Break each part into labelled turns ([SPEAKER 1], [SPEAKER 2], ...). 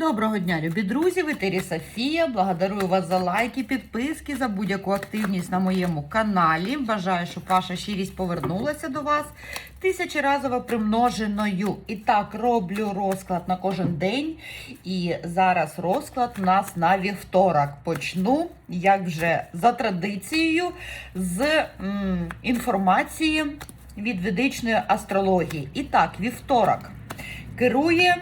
[SPEAKER 1] Доброго дня, любі друзі! В Софія. Благодарую вас за лайки, підписки, за будь-яку активність на моєму каналі. Бажаю, щоб ваша щирість повернулася до вас тисячеразово примноженою. І так, роблю розклад на кожен день. І зараз розклад у нас на вівторок. Почну, як вже за традицією, з м, інформації від ведичної астрології. І так, вівторок керує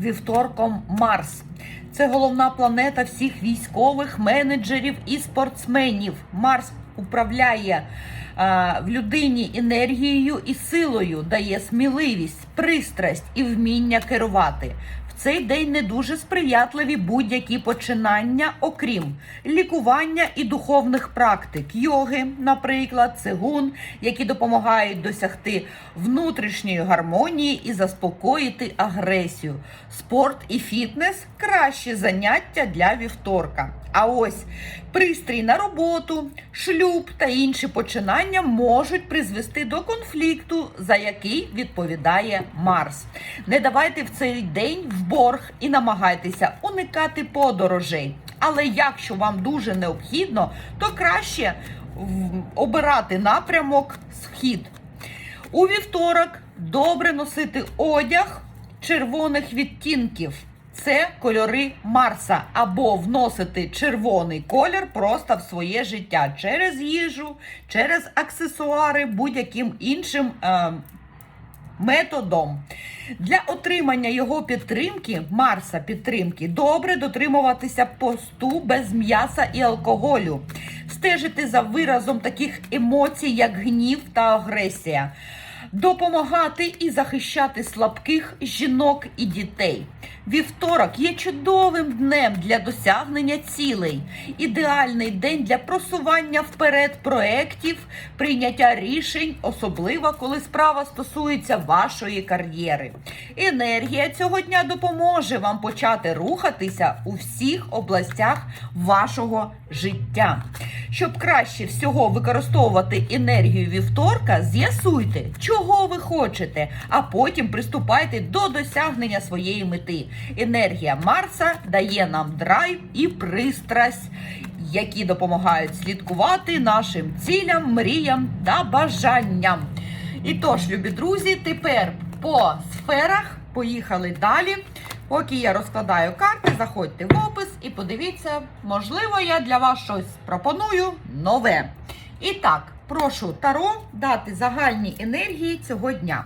[SPEAKER 1] вівторком Марс. Це головна планета всіх військових, менеджерів і спортсменів. Марс управляє а, в людині енергією і силою, дає сміливість, пристрасть і вміння керувати. Цей день не дуже сприятливі будь-які починання, окрім лікування і духовних практик, йоги, наприклад, цигун, які допомагають досягти внутрішньої гармонії і заспокоїти агресію. Спорт і фітнес краще заняття для вівторка. А ось пристрій на роботу, шлюб та інші починання можуть призвести до конфлікту, за який відповідає Марс. Не давайте в цей день в борг і намагайтеся уникати подорожей. Але якщо вам дуже необхідно, то краще обирати напрямок схід. У вівторок добре носити одяг червоних відтінків. Це кольори Марса, або вносити червоний колір просто в своє життя через їжу, через аксесуари, будь-яким іншим е, методом. Для отримання його підтримки, Марса підтримки, добре дотримуватися посту без м'яса і алкоголю, стежити за виразом таких емоцій, як гнів та агресія, допомагати і захищати слабких жінок і дітей. Вівторок є чудовим днем для досягнення цілей, ідеальний день для просування вперед проєктів, прийняття рішень, особливо коли справа стосується вашої кар'єри. Енергія цього дня допоможе вам почати рухатися у всіх областях вашого життя. Щоб краще всього використовувати енергію вівторка, з'ясуйте, чого ви хочете, а потім приступайте до досягнення своєї мети. Енергія Марса дає нам драйв і пристрасть, які допомагають слідкувати нашим цілям, мріям та бажанням. І тож, любі друзі, тепер по сферах поїхали далі. Поки я розкладаю карти, заходьте в опис і подивіться, можливо, я для вас щось пропоную нове. І так, прошу Таро дати загальні енергії цього дня.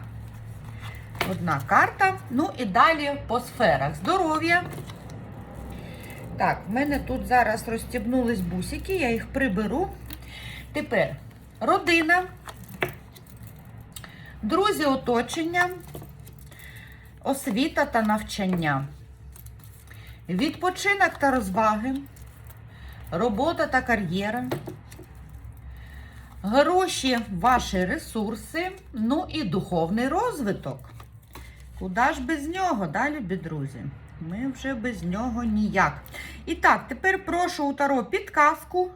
[SPEAKER 1] Одна карта. Ну і далі по сферах. Здоров'я. Так, в мене тут зараз розстібнулись бусики, я їх приберу. Тепер родина, друзі оточення, освіта та навчання, відпочинок та розваги, робота та кар'єра, гроші, ваші ресурси, ну і духовний розвиток. Куди ж без нього, да, любі друзі? Ми вже без нього ніяк. І так, тепер прошу у Таро підказку.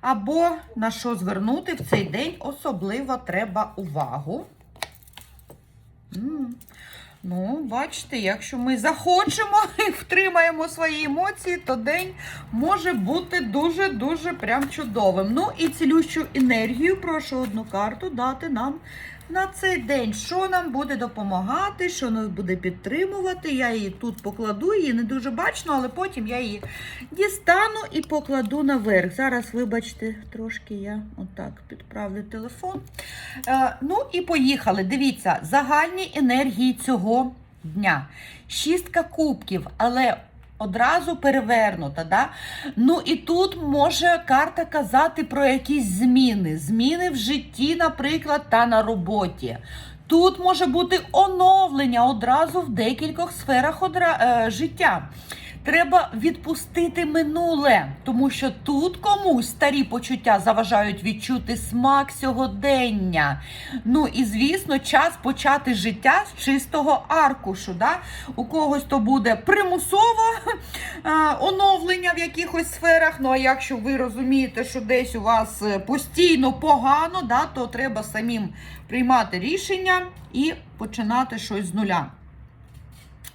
[SPEAKER 1] Або на що звернути в цей день особливо треба увагу. М. Ну, бачите, якщо ми захочемо і втримаємо свої емоції, то день може бути дуже-дуже прям чудовим. Ну і цілющу енергію, прошу одну карту дати нам на цей день. Що нам буде допомагати, що нас буде підтримувати. Я її тут покладу, її не дуже бачно, але потім я її дістану і покладу наверх. Зараз, вибачте, трошки я отак підправлю телефон. Е, ну і поїхали. Дивіться, загальні енергії цього дня. Шістка кубків, але одразу перевернута. Да? Ну і тут може карта казати про якісь зміни. Зміни в житті, наприклад, та на роботі. Тут може бути оновлення одразу в декількох сферах одра... е, життя. Треба відпустити минуле, тому що тут комусь старі почуття заважають відчути смак сьогодення. Ну і звісно, час почати життя з чистого аркушу. Да? У когось то буде примусово е, оновлення в якихось сферах. Ну а якщо ви розумієте, що десь у вас е, постійно погано, да, то треба самим приймати рішення і починати щось з нуля.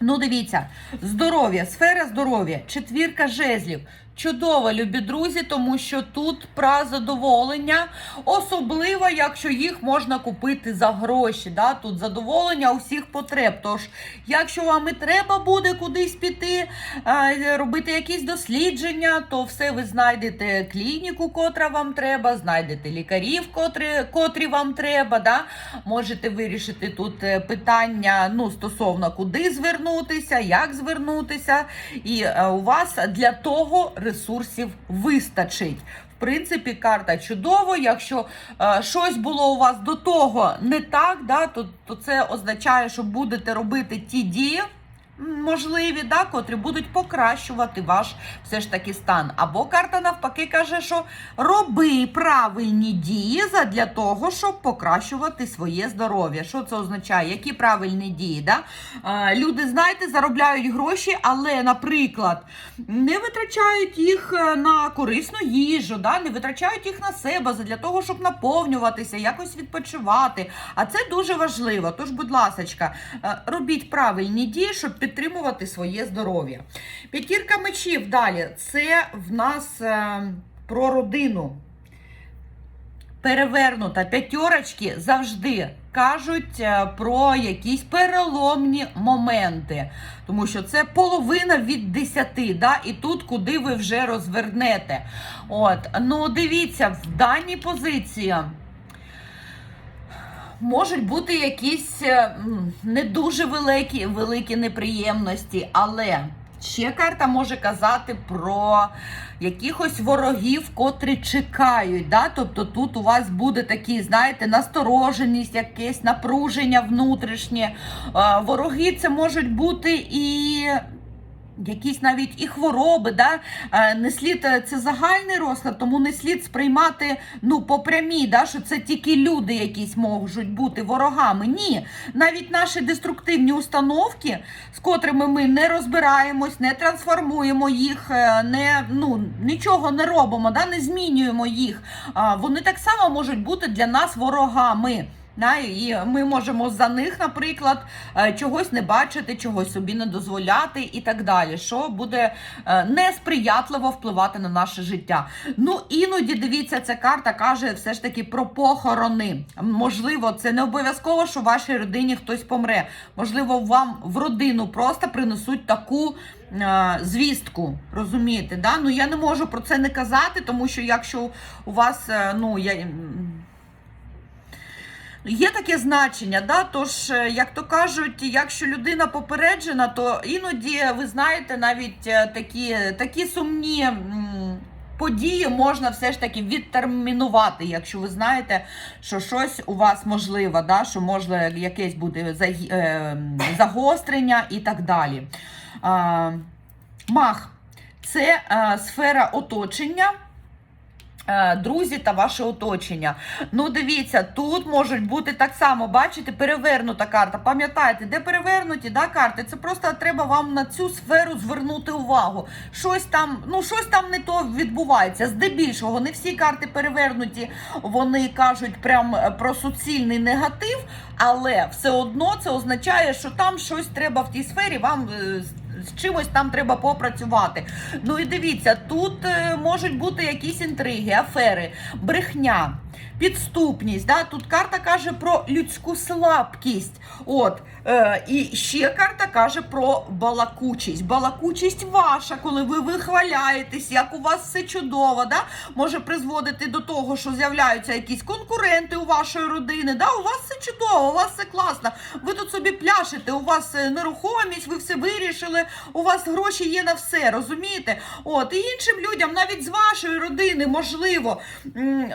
[SPEAKER 1] Ну, дивіться, здоров'я, сфера здоров'я, четвірка жезлів. Чудово, любі друзі, тому що тут про задоволення, особливо, якщо їх можна купити за гроші. Да? Тут задоволення усіх потреб. Тож, якщо вам і треба буде кудись піти, е, робити якісь дослідження, то все ви знайдете клініку, котра вам треба, знайдете лікарів, котрі, котрі вам треба. Да? Можете вирішити тут е, питання ну, стосовно куди звернутися, як звернутися. І е, у вас для того ресурсів вистачить. В принципі, карта чудово. Якщо е, щось було у вас до того не так, да, то, то це означає, що будете робити ті дії. Можливі, да, котрі будуть покращувати ваш все ж таки стан. Або карта навпаки каже, що роби правильні дії для того, щоб покращувати своє здоров'я. Що це означає? Які правильні дії? Да? Е, люди, знаєте, заробляють гроші, але, наприклад, не витрачають їх е, на корисну їжу, да? не витрачають їх на себе для того, щоб наповнюватися, якось відпочивати. А це дуже важливо. Тож, будь ласка, робіть правильні дії, щоб підтримувати своє здоров'я. П'ятірка мечів далі. Це в нас е, про родину. Перевернута п'ятерочки завжди кажуть е, про якісь переломні моменти, тому що це половина від 10, да? і тут куди ви вже розвернете. От, ну дивіться, в даній позиції. Можуть бути якісь е, не дуже великі, великі неприємності, але ще карта може казати про якихось ворогів, котрі чекають. Да? Тобто тут у вас буде такі, знаєте, настороженість, якесь напруження внутрішнє. Е, Вороги це можуть бути і. Якісь навіть і хвороби, да? Е, не слід е, це загальний розклад, тому не слід сприймати ну по прямій, да? що це тільки люди якісь можуть бути ворогами. Ні, навіть наші деструктивні установки, з котрими ми не розбираємось, не трансформуємо їх, е, не ну нічого не робимо, да? не змінюємо їх. Вони так само можуть бути для нас ворогами. Да, і ми можемо за них, наприклад, е, чогось не бачити, чогось собі не дозволяти і так далі, що буде е, несприятливо впливати на наше життя. Ну, іноді дивіться, ця карта каже все ж таки про похорони. Можливо, це не обов'язково, що в вашій родині хтось помре. Можливо, вам в родину просто принесуть таку. е, Звістку, розумієте, да? Ну я не можу про це не казати, тому що якщо у вас, ну я Є таке значення, да? тож, е, як то кажуть, якщо людина попереджена, то іноді, ви знаєте, навіть е, такі, такі сумні події можна все ж таки відтермінувати, якщо ви знаєте, що щось у вас можливо, да? що може якесь буде е, загострення і так далі. Мах це сфера оточення. Е, Друзі та ваше оточення. Ну, дивіться, тут можуть бути так само, бачите, перевернута карта. Пам'ятаєте, де перевернуті да, карти? Це просто треба вам на цю сферу звернути увагу. Щось там, ну щось там не то відбувається. Здебільшого, не всі карти перевернуті, вони кажуть прям е, про суцільний негатив, але все одно це означає, що там щось треба в тій сфері вам. З- з чимось там треба попрацювати. Ну і дивіться, тут е, можуть бути якісь інтриги, афери, брехня, підступність. Да? Тут карта каже про людську слабкість. От, е, і ще карта каже про балакучість. Балакучість ваша, коли ви вихваляєтесь, як у вас все чудово, да? може призводити до того, що з'являються якісь конкуренти у вашої родини. Да? У вас все чудово, у вас все класно. Ви тут собі пляшете, у вас е, нерухомість, ви все вирішили, у вас гроші є на все, розумієте? От, і іншим людям, навіть з вашої родини, можливо,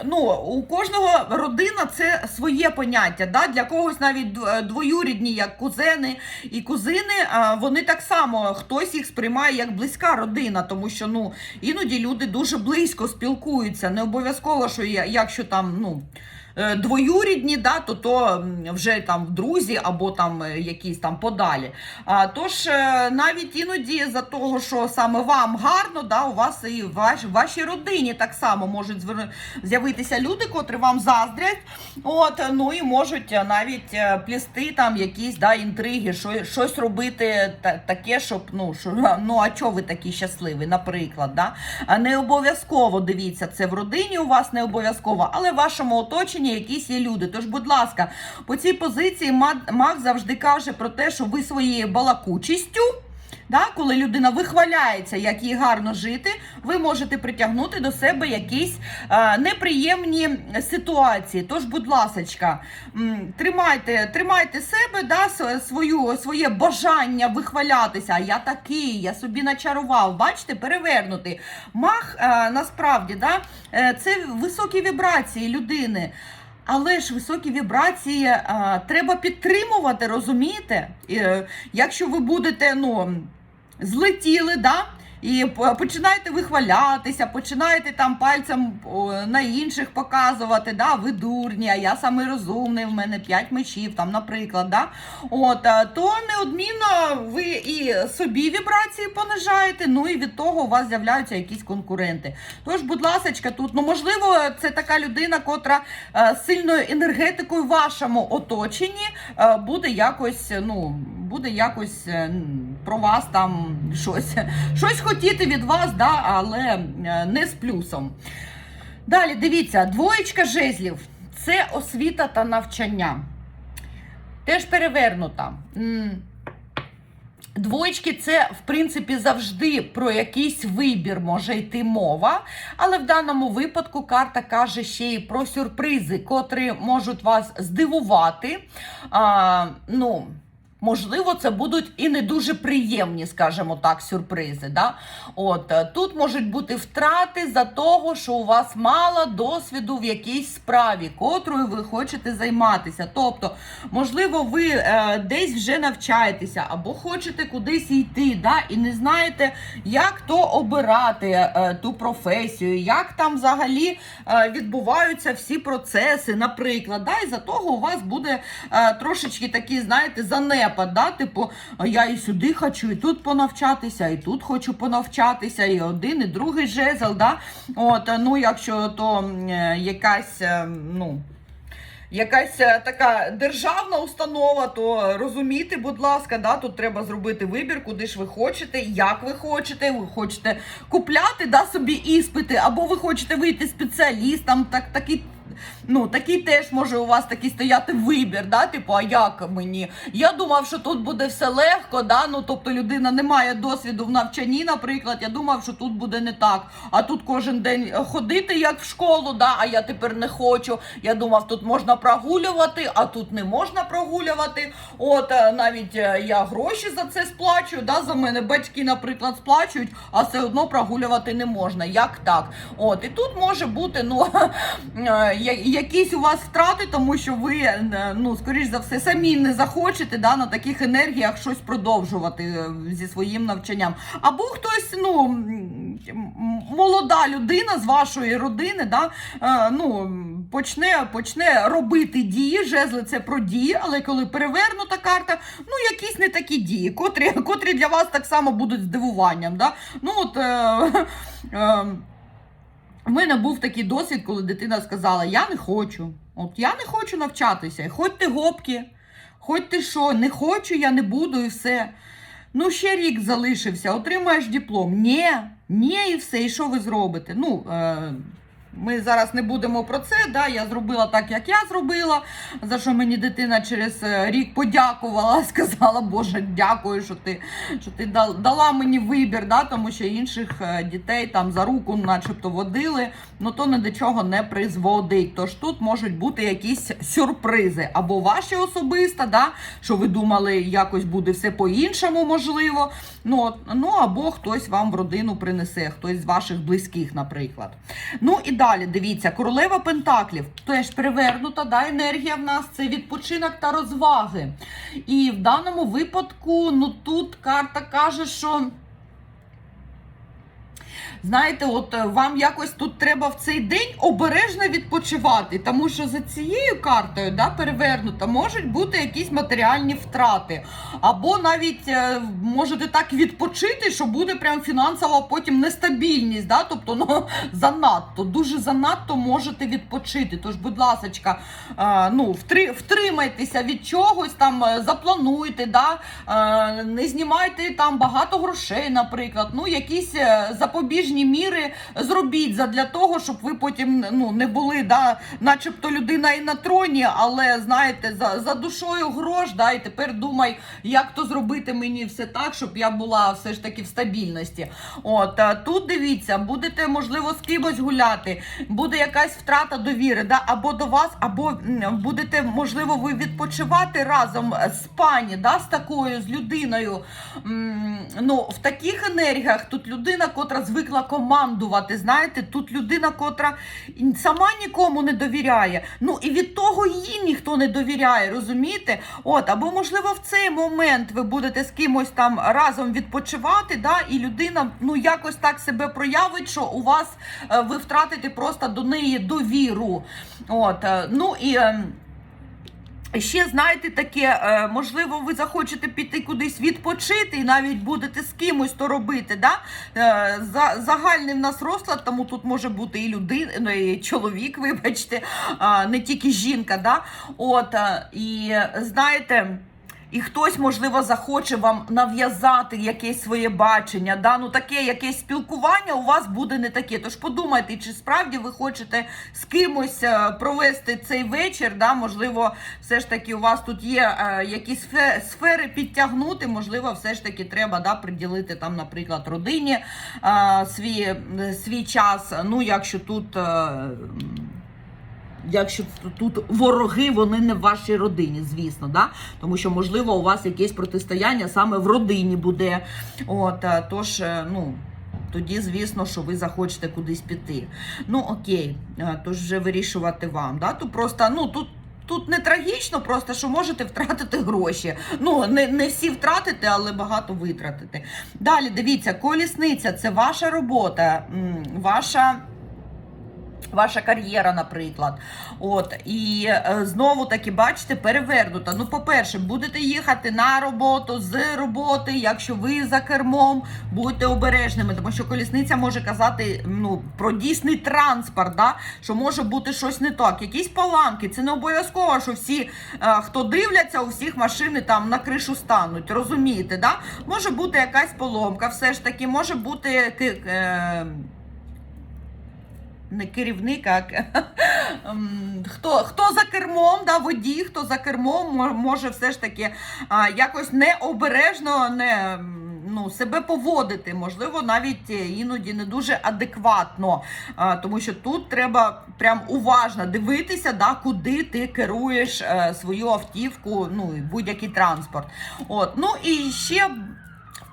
[SPEAKER 1] ну, у кожного родина це своє поняття. Да? Для когось навіть двоюрідні, як кузени і кузини, вони так само хтось їх сприймає як близька родина, тому що ну, іноді люди дуже близько спілкуються. Не обов'язково, що якщо там, ну. Е, двоюрідні, да, то то вже там друзі або там е, якісь там подалі. А, тож е, навіть іноді за того, що саме вам гарно, да, у вас і в ваш, вашій родині так само можуть з'явитися люди, котрі вам заздрять. От, ну і можуть навіть плісти там якісь да, інтриги, що, щось робити таке, щоб ну, що, ну а чого ви такі щасливі, наприклад. Да? Не обов'язково дивіться, це в родині у вас не обов'язково, але в вашому оточенні якісь є люди. Тож, будь ласка, по цій позиції маг, завжди каже про те, що ви своєю балакучістю. Да, коли людина вихваляється, як їй гарно жити, ви можете притягнути до себе якісь е, неприємні ситуації. Тож, будь ласочка, тримайте, тримайте себе, да, свою, своє бажання вихвалятися. А я такий, я собі начарував. Бачите, перевернутий. Мах е, насправді да, е, це високі вібрації людини. Але ж високі вібрації а, треба підтримувати, розумієте? І, е, якщо ви будете ну, злетіли, да? І починаєте вихвалятися, починаєте там пальцем на інших показувати, да? ви дурні, а я самий розумний, в мене 5 мечів, там, наприклад, да? От, то неодмінно ви і собі вібрації понижаєте, ну і від того у вас з'являються якісь конкуренти. Тож, будь ласка, тут, ну можливо, це така людина, котра е, сильною енергетикою в вашому оточенні е, буде якось, ну, буде якось е, про вас там щось, щось хотіти від вас, да, але е, не з плюсом. Далі, дивіться, двоєчка жезлів це освіта та навчання. Теж перевернута. Двоєчки це, в принципі, завжди про якийсь вибір може йти мова, але в даному випадку карта каже ще й про сюрпризи, котрі можуть вас здивувати. А, ну, Можливо, це будуть і не дуже приємні, скажімо так, сюрпризи. Да? От, е, тут можуть бути втрати за того, що у вас мало досвіду в якійсь справі, котрою ви хочете займатися. Тобто, можливо, ви е, десь вже навчаєтеся або хочете кудись йти, да? і не знаєте, як то обирати е, ту професію, як там взагалі е, відбуваються всі процеси, наприклад. Да? І за того у вас буде е, трошечки такий, знаєте, занепад, да? типу, я і сюди хочу, і тут понавчатися, і тут хочу понавчатися, і один, і другий жезл. Да? От, ну, якщо то е, якась, е, ну. Якась е, така державна установа, то розумійте, будь ласка, да, тут треба зробити вибір, куди ж ви хочете, як ви хочете. Ви хочете купляти да, собі іспити, або ви хочете вийти спеціалістом, так, такий. Ну, такий теж може у вас такий стояти вибір, да? типу, а як мені? Я думав, що тут буде все легко, да? ну, тобто людина не має досвіду в навчанні, наприклад. Я думав, що тут буде не так. А тут кожен день ходити як в школу, да? а я тепер не хочу. Я думав, тут можна прогулювати, а тут не можна прогулювати. От е, навіть е, я гроші за це сплачую. Да? За мене батьки, наприклад, сплачують, а все одно прогулювати не можна. Як так? От і тут може бути ну е, якісь у вас втрати, тому що ви е, ну скоріш за все самі не захочете да, на таких енергіях щось продовжувати е, зі своїм навчанням. Або хтось, ну молода людина з вашої родини, да, е, ну почне, почне робити дії. Жезли це про дії, але коли перевернута карта, ну якісь не такі дії, котрі, котрі для вас так само будуть здивуванням. Да? Ну от. Е, е, у мене був такий досвід, коли дитина сказала: Я не хочу. От я не хочу навчатися. Хоч ти гопки, хоч ти що, не хочу, я не буду і все. Ну, ще рік залишився, отримаєш диплом. Ні, ні, і все. І що ви зробите? Ну, е, ми зараз не будемо про це. Да? Я зробила так, як я зробила, за що мені дитина через е, рік подякувала, сказала, Боже, дякую, що ти, що ти дала мені вибір, да? тому що інших е, дітей там за руку начебто водили, ну то ні до чого не призводить. Тож тут можуть бути якісь сюрпризи. Або ваші особисто, да? що ви думали, якось буде все по-іншому, можливо. Ну, ну або хтось вам в родину принесе, хтось з ваших близьких, наприклад. Ну і далі, дивіться, королева Пентаклів теж перевернута, да, енергія в нас це відпочинок та розваги. І в даному випадку, ну тут карта каже, що. Знаєте, от е, вам якось тут треба в цей день обережно відпочивати, тому що за цією картою, да, перевернута, можуть бути якісь матеріальні втрати. Або навіть е, можете так відпочити, що буде прям фінансова потім нестабільність. Да? Тобто, ну, занадто, дуже занадто можете відпочити. Тож, будь ласка, е, ну, втри, втримайтеся від чогось, там заплануйте, да? не знімайте там багато грошей, наприклад. Ну, якісь е, запобіжні міри зробіть задля того, щоб ви потім ну, не були, да, начебто людина і на троні, але знаєте, за, за душою грош, да, і тепер думай, як то зробити мені все так, щоб я була все ж таки в стабільності. От тут дивіться, будете можливо з кимось гуляти, буде якась втрата довіри, да, або до вас, або будете, можливо, ви відпочивати разом з пані, да, з такою з людиною. Ну, в таких енергіях тут людина, котра звикла командувати. Знаєте, тут людина, котра сама нікому не довіряє. Ну і від того їй ніхто не довіряє, розумієте? От, або можливо в цей момент ви будете з кимось там разом відпочивати, да, і людина ну якось так себе проявить, що у вас е, ви втратите просто до неї довіру. От, е, ну і. Ще знаєте таке, е, можливо, ви захочете піти кудись відпочити і навіть будете з кимось то робити. Да? Е, За, загальний в нас розклад, тому тут може бути і людина, ну, і чоловік, вибачте, не тільки жінка. Да? От, е, і знаєте. І хтось, можливо, захоче вам нав'язати якесь своє бачення. Да? Ну, таке якесь спілкування у вас буде не таке. Тож подумайте, чи справді ви хочете з кимось е, провести цей вечір. Да? Можливо, все ж таки у вас тут є е, якісь сфери підтягнути. Можливо, все ж таки треба да, приділити там, наприклад, родині е, свій, свій час. Ну, якщо тут. Е, Якщо тут вороги, вони не в вашій родині, звісно, да? тому що можливо у вас якесь протистояння саме в родині буде. От е, тож, е, ну. Тоді, звісно, що ви захочете кудись піти. Ну, окей, е, тож вже вирішувати вам. Да? Тут просто, ну, тут, тут не трагічно, просто що можете втратити гроші. Ну, не, не всі втратите, але багато витратити. Далі, дивіться, колісниця це ваша робота, ваша. Ваша кар'єра, наприклад. От, і е, знову таки, бачите, перевернута. Ну, по-перше, будете їхати на роботу з роботи, якщо ви за кермом, будьте обережними, тому що колісниця може казати ну, про дійсний транспорт, да? що може бути щось не так. Якісь паланки. Це не обов'язково, що всі, е, хто дивляться, у всіх машини там на кришу стануть. Розумієте, да? Може бути якась поломка, все ж таки, може бути. Е, не керівник, а ем, хто, хто за кермом, да, водій, хто за кермом може все ж таки а, якось необережно не, ну, себе поводити, можливо, навіть е, іноді не дуже адекватно. А, тому що тут треба прям уважно дивитися, да, куди ти керуєш е, свою автівку, ну і будь-який транспорт. От, ну і ще.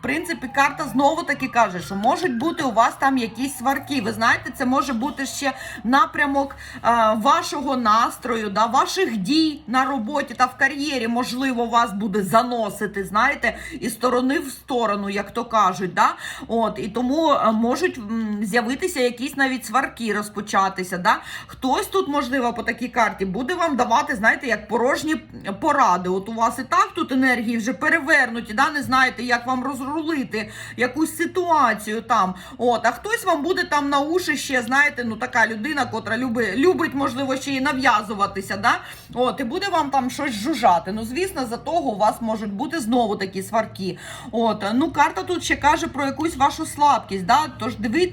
[SPEAKER 1] Принципі, карта знову таки каже, що можуть бути у вас там якісь сварки. Ви знаєте, це може бути ще напрямок е, вашого настрою, да, ваших дій на роботі та в кар'єрі. Можливо, вас буде заносити, знаєте, із сторони в сторону, як то кажуть. Да? От, і тому е, можуть з'явитися якісь навіть сварки розпочатися. Да? Хтось тут, можливо, по такій карті буде вам давати, знаєте, як порожні поради. От у вас і так тут енергії вже перевернуті, да? не знаєте, як вам розрулити якусь ситуацію там. От, а хтось вам буде там на уші ще, знаєте, ну така людина, котра любить, любить можливо, ще й нав'язуватися. Да? От, і буде вам там щось жужжати. Ну, звісно, за того у вас можуть бути знову такі сварки. От, ну, карта тут ще каже про якусь вашу слабкість. Да? Тож диви,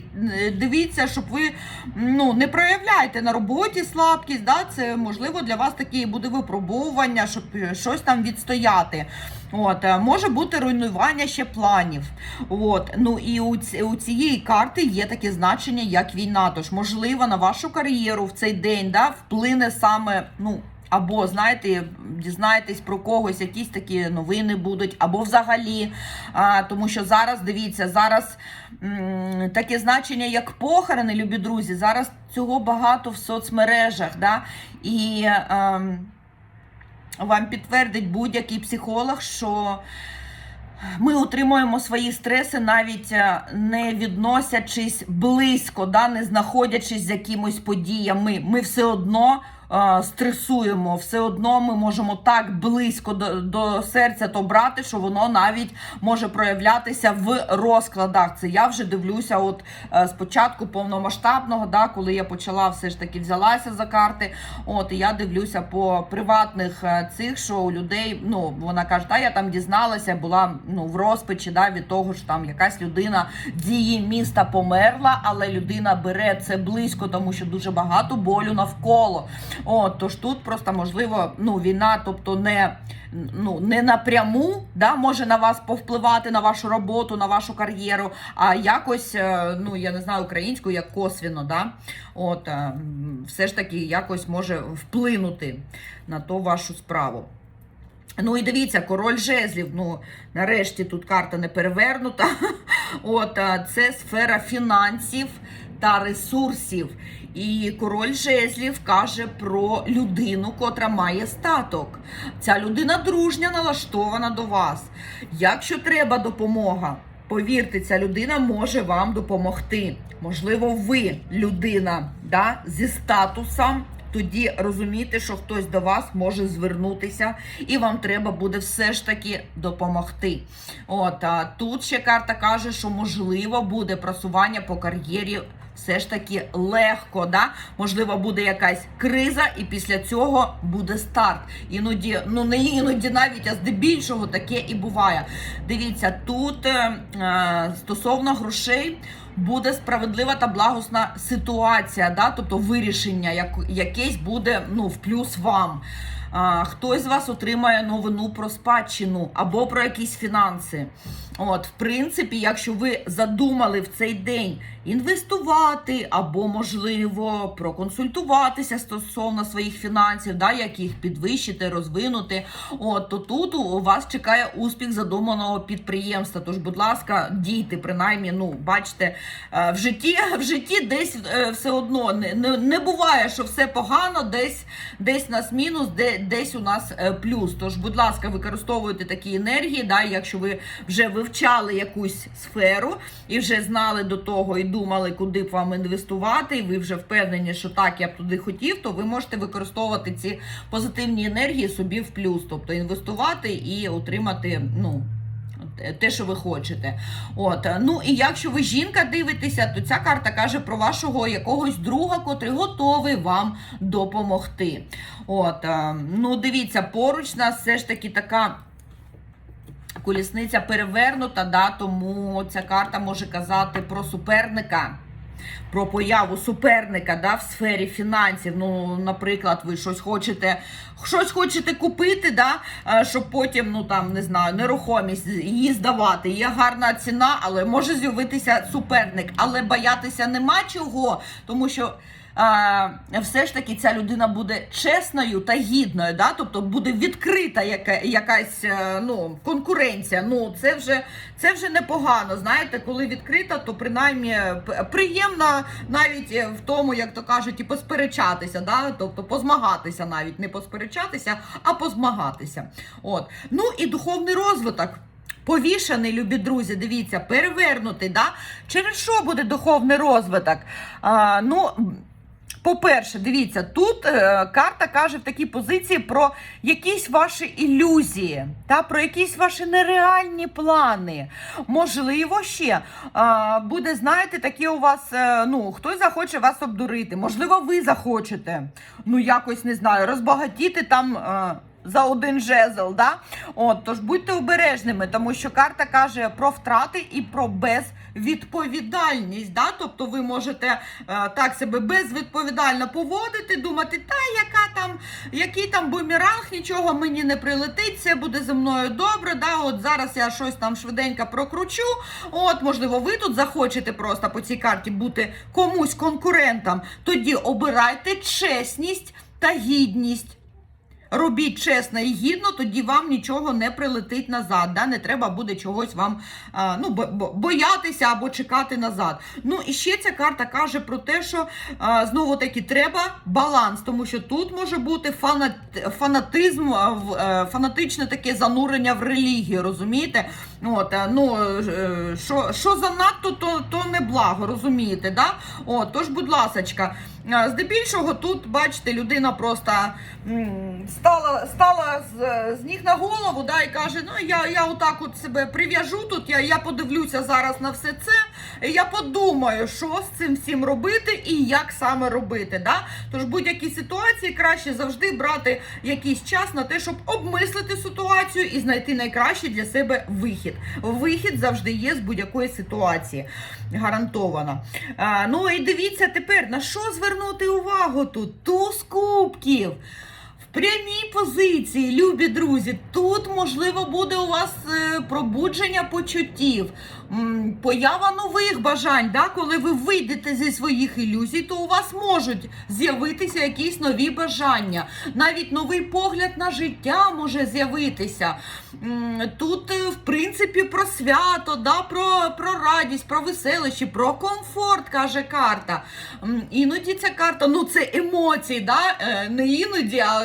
[SPEAKER 1] дивіться, щоб ви ну, не проявляєте на роботі слабкість. Да? Це можливо для вас таке буде випробовування, щоб е, щось там відстояти. От, е, може бути руйнування ще планів. От, ну і у, ці- у цієї карти є таке значення, як війна. Тож, можливо, на вашу кар'єру в цей день да, вплине саме, ну. Або, знаєте, дізнаєтесь про когось, якісь такі новини будуть, або взагалі. А, тому що зараз, дивіться, зараз м, таке значення, як похорони, любі друзі, зараз цього багато в соцмережах. Да? І ем, вам підтвердить будь-який психолог, що
[SPEAKER 2] ми утримуємо свої стреси, навіть е, не відносячись близько, да, не знаходячись з якимось подіями. Ми все одно е, стресуємо, все одно ми можемо так близько до, до серця то брати, що воно навіть може проявлятися в розкладах. Це я вже дивлюся, от е, спочатку повномасштабного, да, коли я почала все ж таки взялася за карти. От і я дивлюся по приватних е, цих, що у людей, ну вона каже, та я там дізналася, була ну в розпачі да, від того, що там якась людина її міста померла, але людина бере це близько, тому що дуже багато болю навколо. От тож тут просто можливо, ну війна, тобто не. Ну, не напряму да, може на вас повпливати на вашу роботу, на вашу кар'єру, а якось, е, ну я не знаю українською, як косвіно, да, от е, все ж таки якось може вплинути на ту вашу справу. Ну і дивіться, король жезлів. Ну, нарешті тут карта не перевернута. От це сфера фінансів та ресурсів. І король жезлів каже про людину, котра має статок. Ця людина дружня налаштована до вас. Якщо треба допомога, повірте, ця людина може вам допомогти. Можливо, ви людина да, зі статусом. Тоді розумійте, що хтось до вас може звернутися, і вам треба буде все ж таки допомогти. От а тут ще карта каже, що можливо буде просування по кар'єрі. Все ж таки легко, да? можливо, буде якась криза, і після цього буде старт. Іноді, ну не іноді навіть, а здебільшого таке і буває. Дивіться, тут е, е, стосовно грошей буде справедлива та благосна ситуація, да? тобто вирішення як, якесь буде ну, в плюс вам. А, хтось з вас отримає новину про спадщину або про якісь фінанси. От, в принципі, якщо ви задумали в цей день інвестувати або, можливо, проконсультуватися стосовно своїх фінансів, да, як їх підвищити, розвинути, от, то тут у вас чекає успіх задуманого підприємства. Тож, будь ласка, дійте, принаймні, ну, бачите, е, в житті, в житті десь е, все одно не, не, не буває, що все погано, десь, десь у нас мінус, де, десь у нас е, плюс. Тож, будь ласка, використовуйте такі енергії, да, якщо ви вже вивчали якусь сферу і вже знали до того і думали, куди б вам інвестувати, і ви вже впевнені, що так, я б туди хотів, то ви можете використовувати ці позитивні енергії собі в плюс, тобто інвестувати і отримати, ну. Те, що ви хочете. От. Ну і якщо ви жінка дивитеся, то ця карта каже про вашого якогось друга, котрий готовий вам допомогти. От. е, Ну, дивіться, поруч нас все ж таки така. Колісниця перевернута, да, тому ця карта може казати про суперника, про появу суперника да, в сфері фінансів. Ну, наприклад, ви щось хочете, щось хочете купити, да, е, щоб потім, ну там не знаю, нерухомість її здавати. Є гарна ціна, але може з'явитися суперник. Але боятися нема чого, тому що. Все ж таки ця людина буде чесною та гідною, да? тобто буде відкрита яка, якась е, ну, конкуренція. Ну, це вже, це вже непогано. Знаєте, коли відкрита, то принаймні п- приємно навіть е, в тому, як то кажуть, і посперечатися, да? тобто позмагатися навіть, не посперечатися, а позмагатися. От. Ну і духовний розвиток. Повішаний, любі друзі, дивіться, перевернутий, да? через що буде духовний розвиток? А, ну, по-перше, дивіться, тут е, карта каже в такій позиції про якісь ваші ілюзії, та про якісь ваші нереальні плани. Можливо, ще е, буде, знаєте, такі у вас, е, ну, хтось захоче вас обдурити. Можливо, ви захочете, ну, якось не знаю, розбагатіти там. За один жезл, да? От, тож будьте обережними, тому що карта каже про втрати і про безвідповідальність. Да? Тобто ви можете е, так себе безвідповідально поводити, думати, та яка там, який там бумеранг, нічого мені не прилетить, все буде зі мною добре. Да? От зараз я щось там швиденько прокручу. От, можливо, ви тут захочете просто по цій карті бути комусь конкурентом. Тоді обирайте чесність та гідність. Робіть чесно і гідно, тоді вам нічого не прилетить назад. Да? Не треба буде чогось вам а, ну, бо- бо- боятися або чекати назад. Ну і ще ця карта каже про те, що а, знову таки треба баланс, тому що тут може бути фанат, фанатизм, е, фанатичне таке занурення в релігію, розумієте?
[SPEAKER 1] От, е, ну, е, що, що занадто, то, то не благо, розумієте, да? От, тож, будь ласочка, е, здебільшого тут, бачите, людина просто стала, стала з, з ніг на голову, да, і каже, ну я, я отак от себе прив'яжу тут, я, я подивлюся зараз на все це, я подумаю, що з цим всім робити і як саме робити. Да? Тож в будь-якій ситуації краще завжди брати якийсь час на те, щоб обмислити ситуацію і знайти найкращий для себе вихід. Вихід завжди є з будь-якої ситуації. Гарантовано. А, ну і дивіться тепер, на що звернути увагу тут? Туз кубків. В прямій позиції, любі друзі, тут можливо буде у вас е, пробудження почуттів, поява нових бажань. Да? Коли ви вийдете зі своїх ілюзій, то у вас можуть з'явитися якісь нові бажання. Навіть новий погляд на життя може з'явитися. Тут, е, в принципі, про свято, да? про, про радість, про веселощі, про комфорт, каже карта. Іноді ця карта, ну це емоції, да? е, не іноді, а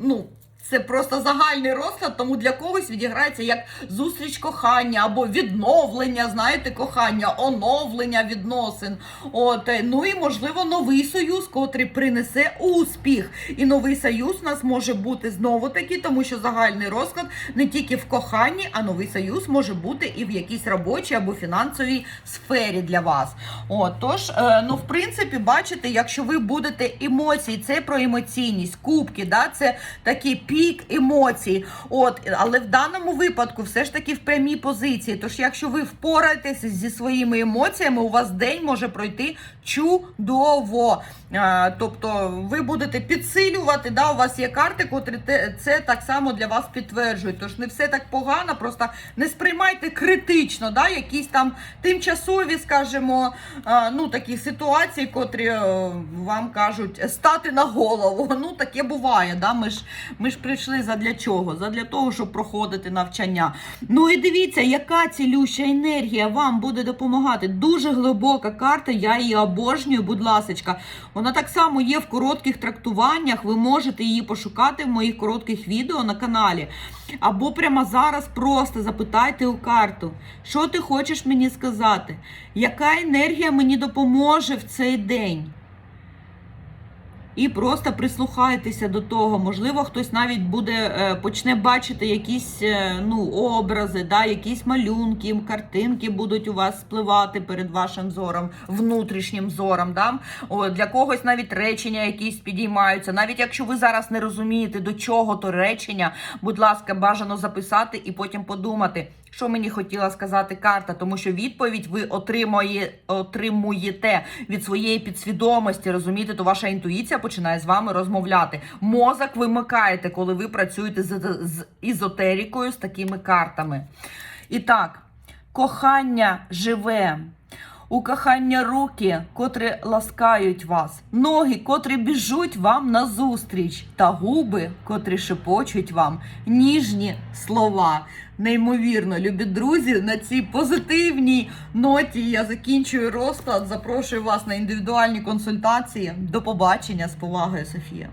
[SPEAKER 1] ну. Це просто загальний розклад, тому для когось відіграється як зустріч кохання або відновлення, знаєте, кохання, оновлення відносин. От, е, ну і можливо новий союз, котрий принесе успіх. І новий союз у нас може бути знову таки, тому що загальний розклад не тільки в коханні, а новий союз може бути і в якійсь робочій або фінансовій сфері для вас. От, тож, е, ну, в принципі, бачите, якщо ви будете емоції, це про емоційність, кубки, да, це такий пік емоцій. От, але в даному випадку все ж таки в прямій позиції. Тож, якщо ви впораєтеся зі своїми емоціями, у вас день може пройти чудово. Тобто ви будете підсилювати, да, у вас є карти, котрі це так само для вас підтверджують. Тож не все так погано, просто не сприймайте критично, да, якісь там тимчасові, скажімо, ну, такі ситуації, котрі е, вам кажуть стати на голову. Ну, таке буває. Да? Ми, ж, ми ж прийшли задля чого? Задля того, щоб проходити навчання. Ну і дивіться, яка цілюща енергія вам буде допомагати. Дуже глибока карта, я її обожнюю, будь ласочка. Вона так само є в коротких трактуваннях. Ви можете її пошукати в моїх коротких відео на каналі. Або прямо зараз просто запитайте у карту, що ти хочеш мені сказати, яка енергія мені допоможе в цей день. І просто прислухайтеся до того. Можливо, хтось навіть буде е, почне бачити якісь е, ну, образи, да, якісь малюнки, картинки будуть у вас спливати перед вашим зором, внутрішнім зором. Да? О, для когось навіть речення якісь підіймаються. Навіть якщо ви зараз не розумієте, до чого то речення, будь ласка, бажано записати і потім подумати. Що мені хотіла сказати карта, тому що відповідь ви отримує, отримуєте від своєї підсвідомості, розумієте, то ваша інтуїція починає з вами розмовляти. Мозок вимикаєте, коли ви працюєте з, з ізотерікою, з такими картами. І так, кохання живе. У кохання руки, котрі ласкають вас, ноги, котрі біжуть вам назустріч, та губи, котрі шепочуть вам ніжні слова. Неймовірно, любі друзі, на цій позитивній ноті я закінчую розклад. Запрошую вас на індивідуальні консультації. До побачення з повагою, Софія.